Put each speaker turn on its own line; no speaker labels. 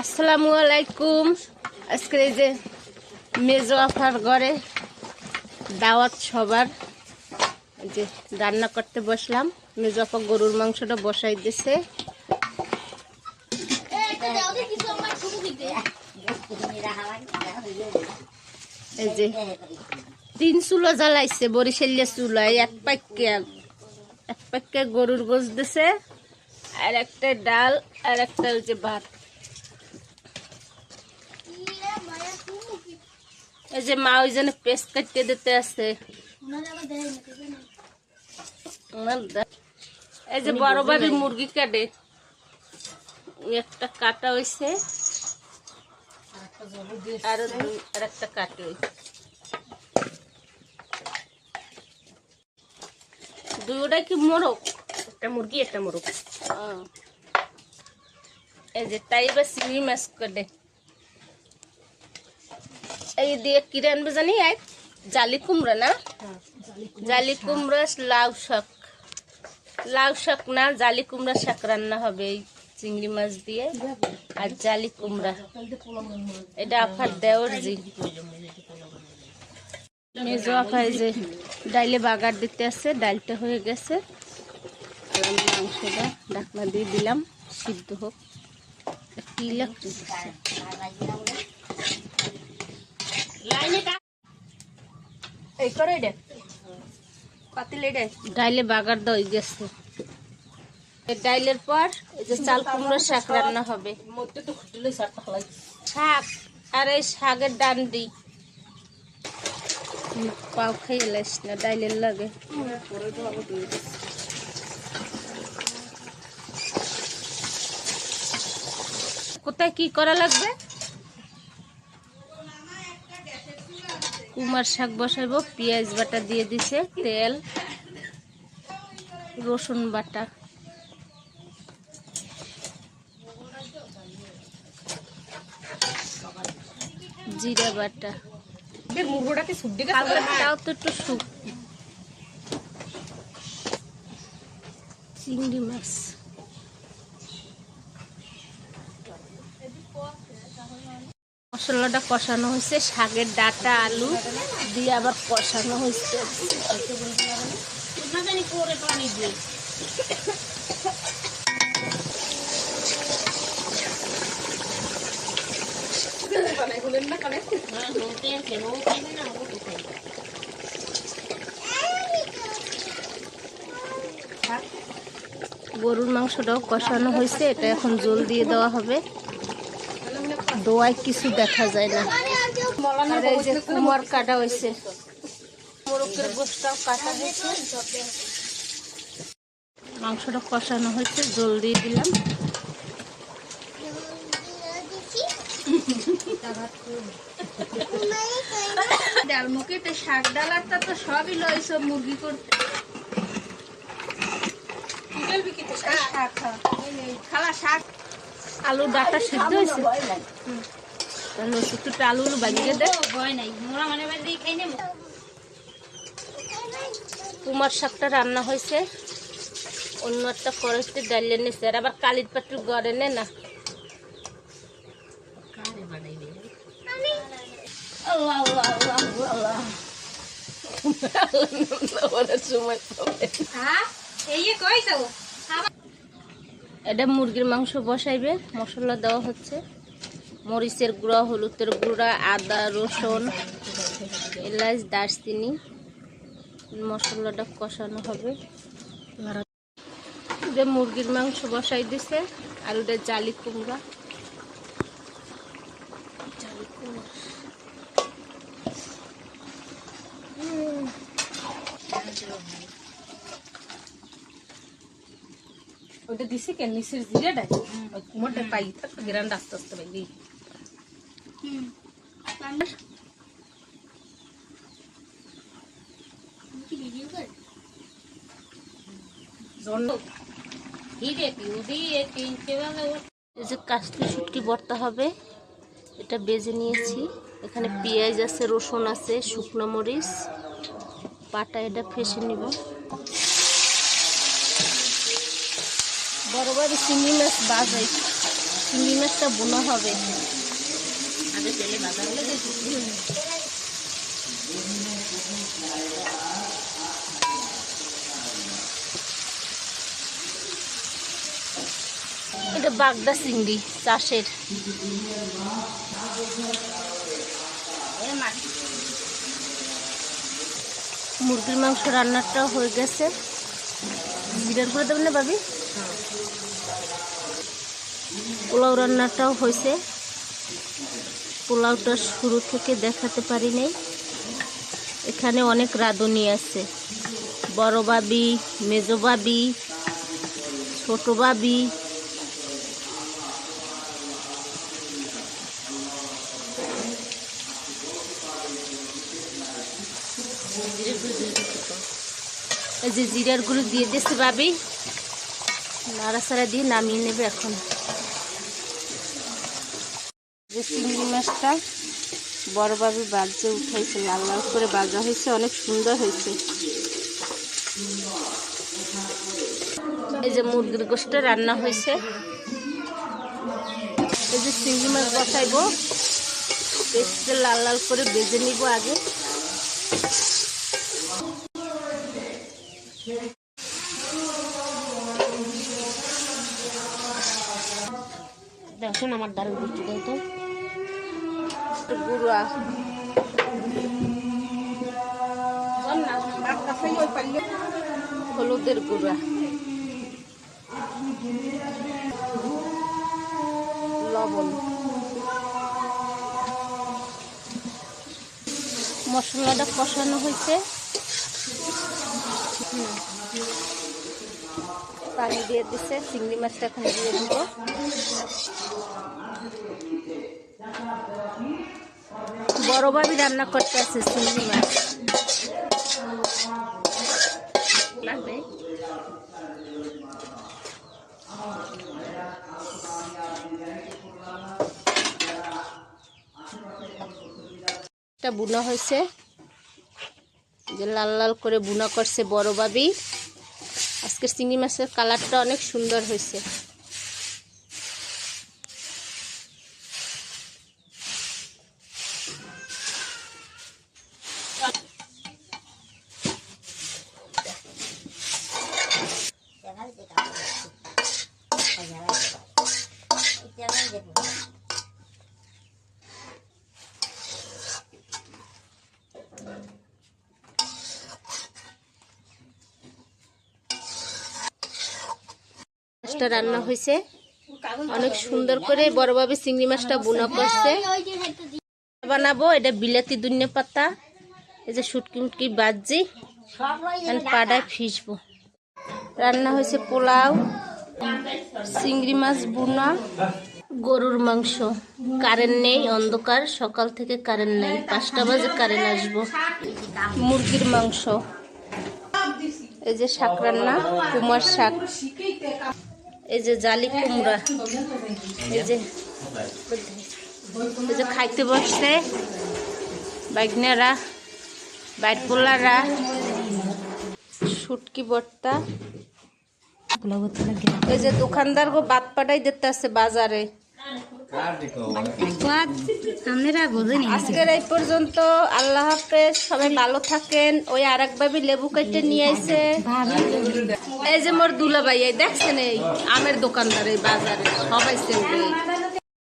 আসসালামু আলাইকুম আজকে যে মেজো আফার ঘরে দাওয়াত সবার। যে রান্না করতে বসলাম। মেজো আপা গরুর মাংসটা বসাই দিছে। এই যে তিন চুলো জ্বালাইছে বরিশালিয়া চুলায় এক পাক্কে এক পাক্কে গরুর গোস দিছে। আর একটা ডাল, আর একটা হচ্ছে ভাত। এই যে মা ওই জন্য পেস্ট কাটতে দিতে আছে ওনার দা- এই যে বড় ভাবি মুরগি কাটে ওই একটা কাটা হয়েছে আর দুই- আর একটা কাটে হয়েছে দুইটা কি মোরগ
একটা মুরগি একটা মোরগ
আহ। এই যে তাই বা চিংড়ি মাছ করে এই দিয়ে কি রানবে জানি? এক, জালি কুমড়া না? জালি কুমড়া লাউ শাক। লাউ শাক না, জালি কুমড়া শাক রান্না হবে এই চিংড়ি মাছ দিয়ে। আর জালি কুমড়া। এটা আফার দেওয়ার জি। মেজো আফা এই যে ডাইলে বাগার দিতে আছে ডালটা হয়ে গেছে। মাংসটা ঢাকনা দিয়ে দিলাম, সিদ্ধ হোক। কি লাগতেছে
এই করে এটা। পাতিল এটা।
ডাইলে বাগার দই গেছে ডাইলের পর এই যে চাল কুমড়ো শাক রান্না হবে। শাক আর এই শাকের ডান্ডি পাও খেয়ে লাইস না ডাইলের লাগে। কোথায় কি করা লাগবে? কুমার শাক বসাইবো পেঁয়াজ বাটা দিয়ে দিছে তেল রসুন বাটা। জিরা বাটা। তো একটু শুক চিংড়ি মাছ। মশলাটা কষানো হয়েছে, শাকের ডাটা, আলু দিয়ে আবার কষানো হয়েছে। গরুর মাংসটাও কষানো হয়েছে, এটা এখন জল দিয়ে দেওয়া হবে। দোয়ায় কিছু দেখা যায় না। আর এই যে কুমার কাটা হয়েছে। কাটা মাংসটা কষানো হয়েছে জল দিয়ে দিলাম।
তো শাক ডালারটা তো সবই সব মুরগি করতে। শাক। খালা শাক।
আলু ডাটা সিদ্ধ হয়েছে। আলু আলু কুমার শাকটা রান্না হয়েছে। অন্য একটা করেছে ডালিয়ে নিচ্ছে আর আবার গড়ে নে না। আল্লাহ আল্লাহ আল্লাহ আল্লাহ সময় এটা মুরগির মাংস বসাইবে। মশলা দেওয়া হচ্ছে। মরিচের গুঁড়া, হলুদের গুঁড়া, আদা, রসুন, এলাচ, দারচিনি। মশলাটা কষানো হবে। মুরগির মাংস বসাই দিছে, আর ওটা জালি কুমড়া।
দিছে কেন? নিচের জিরাটা ওই কুমারটা পাই থাকতো গিরানটা আস্তে আস্তে পাই জন্য হিরে পিউদি তিনটে বেলা
এই যে কাশলি শুটকি ভর্তা হবে এটা বেজে নিয়েছি। এখানে পেঁয়াজ আছে রসুন আছে শুকনো মরিচ। পাটা এটা ফেসে নিব। বড় বড় চিংড়ি মাছ বাজাই। চিংড়ি মাছটা বোনা হবে।
আগে তেলে ভাজা হলে
এটা বাগদা চিংড়ি চাষের। মুরগির মাংস রান্নাটাও হয়ে গেছে। জিরার করে দেবেন না ভাবি? পোলাও রান্নাটাও হয়েছে। পোলাওটা শুরু থেকে দেখাতে পারি নাই। এখানে অনেক রাঁধুনি আছে। বড় বাবি মেজো বাবি ছোট বাবি এই যে জিরারগুলো দিয়ে দিচ্ছে ভাবি। নাড়াচাড়া দিয়ে নামিয়ে নেবে এখন। যে চিংড়ি মাছটা বড়ভাবে বাজে উঠাইছে, লাল লাল করে বাজা হয়েছে, অনেক সুন্দর হয়েছে। এই যে মুরগির গোষ্ঠ রান্না হয়েছে। এই যে চিংড়ি মাছ বসাইবো। বেশি লাল লাল করে বেজে নিব আগে।
দেখুন আমার দারুণ দিচ্ছি দাও তো
গুঁড়া হলুদের গুঁড়া। লবণ। মশলাটা কষানো হয়েছে। পানি দিয়ে দিছে, চিংড়ি মাছটা এখন দিয়ে দিব। বড়ভাবে রান্না করতে আছে চিংড়ি মাছ
লাগবে?
এটা বুনা হয়েছে যে লাল লাল করে বুনা করছে বড় বাবি আজকের চিংড়ি মাছের কালারটা অনেক সুন্দর হয়েছে। মাছটা রান্না হয়েছে। অনেক সুন্দর করে বড় বাবি চিংড়ি মাছটা বুনা করছে। বানাবো, এটা বিলাতি দুনিয়া পাতা। এই যে শুটকি মুটকি বাজি পাড়ায় ফিসবো। রান্না হয়েছে পোলাও, চিংড়ি মাছ বুনা, গরুর মাংস। কারেন্ট নেই, অন্ধকার। সকাল থেকে কারেন্ট নেই। পাঁচটা বাজে কারেন্ট আসব। মুরগির মাংস। এই যে শাক রান্না, কুমার শাক। এই যে জালি কুমড়া। এই যে। এই যে খাইতে বসছে বাইগনেরা বাইট পোলারা সুটকি বর্তা এই যে দোকানদার গো বাদ পাটাই দিতে আছে বাজারে। আজকের এই পর্যন্ত আল্লাহ হাফেজ সবাই ভালো থাকেন। ওই আর এক ভাবি লেবু কেটে নিয়ে আসে এই যে মোর দুলাভাই দেখছেন এই আমের দোকানদার এই বাজারে সবাই